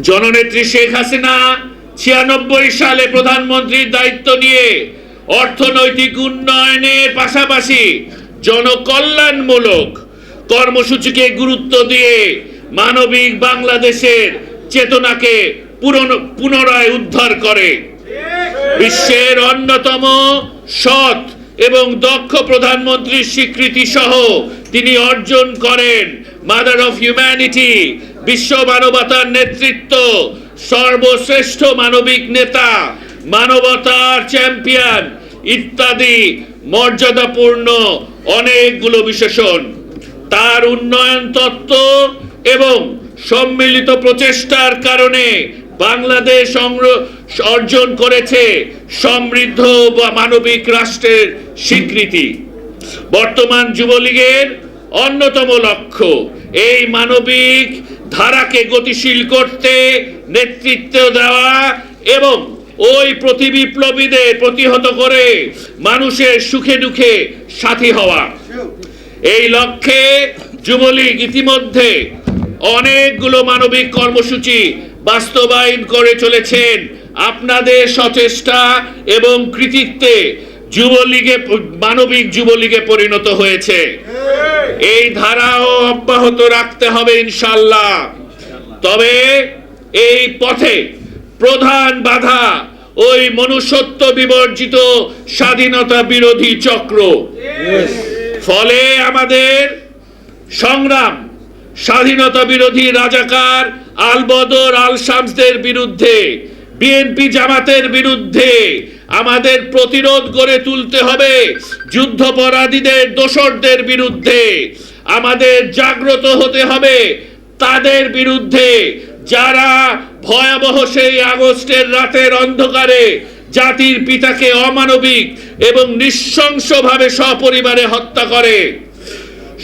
জননেত্রী শেখ হাসিনা ছিয়ানব্বই সালে প্রধানমন্ত্রীর দায়িত্ব নিয়ে অর্থনৈতিক উন্নয়নের পাশাপাশি জনকল্যাণমূলক কর্মসূচিকে গুরুত্ব দিয়ে মানবিক বাংলাদেশের চেতনাকে পুনরায় উদ্ধার করে। বিশ্বের অন্যতম সৎ এবং দক্ষ প্রধানমন্ত্রীর স্বীকৃতি সহ তিনি অর্জন করেন মাদার অফ হিউম্যানিটি বিশ্ব মানবতার নেতৃত্ব, সর্বশ্রেষ্ঠ মানবিক নেতা, মানবতার চ্যাম্পিয়ন ইত্যাদি মর্যাদাপূর্ণ অনেকগুলো বিশেষণ। তার উন্নয়ন তত্ত্ব এবং সম্মিলিত প্রচেষ্টার কারণে বাংলাদেশ অর্জন করেছে সমৃদ্ধ বা, মানবিক রাষ্ট্রের স্বীকৃতি। বর্তমান যুবলীগের অন্যতম লক্ষ্য, এই মানবিক ধারাকে গতিশীল করতে নেতৃত্ব দেওয়া এবং ওই প্রতিবিপ্লবীদের প্রতিহত করে মানুষের সুখে দুঃখে সাথী হওয়া। এই লক্ষ্যে যুবলীগ ইতিমধ্যে অনেকগুলো মানবিক কর্মসূচি বাস্তবায়ন করে চলেছেন। আপনাদের সচেষ্টা এবং কৃতিত্বে যুবলীগে, মানবিক যুবলীগে পরিণত হয়েছে। এই ধারাও অব্যাহত রাখতে হবে ইনশাল্লাহ তবে এই পথে প্রধান বাধা ওই মনুষ্যত্ব বিবর্জিত স্বাধীনতা বিরোধী চক্র। ফলে আমাদের সংগ্রাম স্বাধীনতা বিরোধী রাজাকার আলবদর আল শামসদের বিরুদ্ধে বিএনপি জামাতের বিরুদ্ধে আমাদের প্রতিরোধ গড়ে তুলতে হবে। যুদ্ধপরাধীদের দোসরদের বিরুদ্ধে আমাদের জাগ্রত হতে হবে। তাদের বিরুদ্ধে যারা ভয়াবহ সেই আগস্টের রাতের অন্ধকারে জাতির পিতাকে অমানবিক এবং নৃশংসভাবে সপরিবারে হত্যা করে।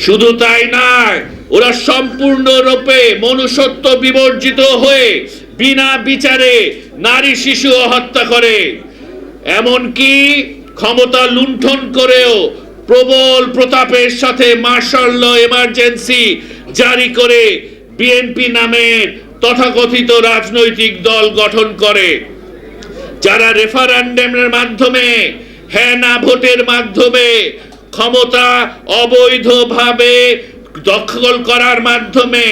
শুধু তাই নয়, ওরা সম্পূর্ণরূপে মনুষ্যত্ব বিবর্জিত হয়ে বিনা বিচারে নারী শিশু হত্যা করে। এমনকি ক্ষমতা লুণ্ঠন করেও প্রবল প্রতাপের সাথে মার্শাল এমার্জেন্সি জারি করে বিএনপি নামে তথাকথিত রাজনৈতিক দল গঠন করে। যারা রেফারেন্ডামের মাধ্যমে হ্যাঁ না ভোটের মাধ্যমে ক্ষমতা অবৈধভাবে দখল করার মাধ্যমে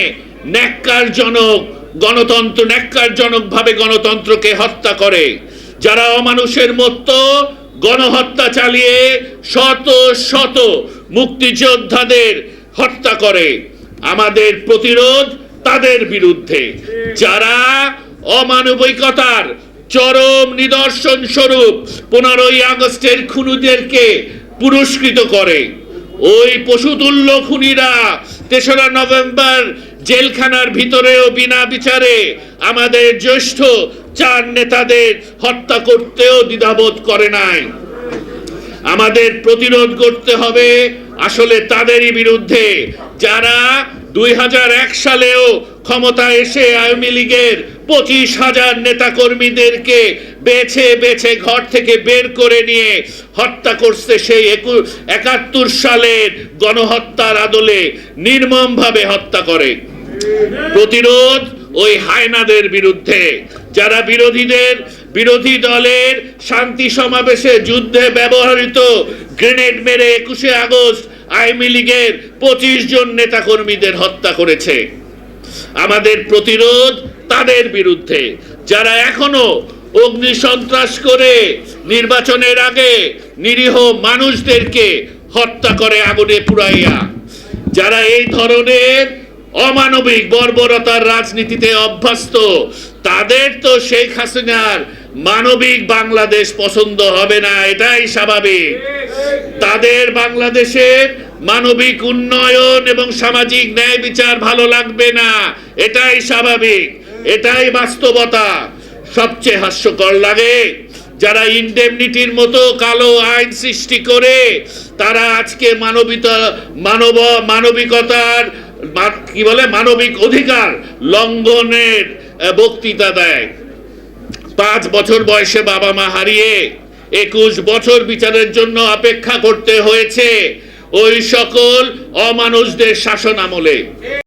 ন্যাক্কারজনক গণতন্ত্র, ন্যাক্কারজনকভাবে গণতন্ত্রকে হত্যা করে। যারা অমানুষের মতো গণহত্যা চালিয়ে শত শত মুক্তিযোদ্ধাদের হত্যা করে, আমাদের প্রতিরোধ তাদের বিরুদ্ধে। যারা অমানবিকতার চরম নিদর্শন স্বরূপ পনেরোই আগস্টের খুনুদেরকে পুরস্কৃত করে, ওই পশুতুল্য খুনিরা তেসরা নভেম্বর জেলখানার ভিতরেও বিনা বিচারে আমাদের জ্যেষ্ঠ চার নেতাদের হত্যা করতেও দ্বিধাবোধ করে নাই। আমাদের প্রতিরোধ করতে হবে আসলে তাদেরই বিরুদ্ধে। যারা দুই হাজার এক সালেও ক্ষমতা এসে আওয়ামী লীগের পঁচিশ হাজার নেতা কর্মীদেরকে বেছে বেছে ঘর থেকে বের করে নিয়ে হত্যা করছে সেই একু- একাত্তর সালের গণহত্যার আদলে নির্মমভাবে হত্যা করে। প্রতিরোধ ওই হায়নাদের বিরুদ্ধে। যারা বিরোধীদের, বিরোধী দলের শান্তি সমাবেশে যুদ্ধে ব্যবহৃত গ্রেনেড মেরে একুশে আগস্ট আওয়ামী লীগের পঁচিশ জন নেতাকর্মীদের হত্যা করেছে। আমাদের প্রতিরোধ তাদের বিরুদ্ধে। যারা এখনও অগ্নি সন্ত্রাস করে নির্বাচনের আগে নিরীহ মানুষদেরকে হত্যা করে আগুনে পুড়াইয়া, যারা এই ধরনের অমানবিক বর্বরতার রাজনীতিতে অভ্যস্ত, তাদের তো শেখ হাসিনার মানবিক বাংলাদেশ পছন্দ হবে না, এটাই স্বাভাবিক। তাদের বাংলাদেশের মানবিক উন্নয়ন এবং সামাজিক ন্যায় বিচার ভালো লাগবে না। এটাই স্বাভাবিক, এটাই বাস্তবতা। সবচেয়ে হাস্যকর লাগে, যারা ইনডেমনিটির মতো কালো আইন সৃষ্টি করে, তারা আজকে মানবিতা, মানব, মানবিকতার কি বলে, মানবিক অধিকার লঙ্ঘনের বক্তৃতা দেয়। পাঁচ বছর বয়সে বাবা মা হারিয়ে একুশ বছর বিচারের জন্য অপেক্ষা করতে হয়েছে ওই সকল অমানুষদের শাসন আমলে।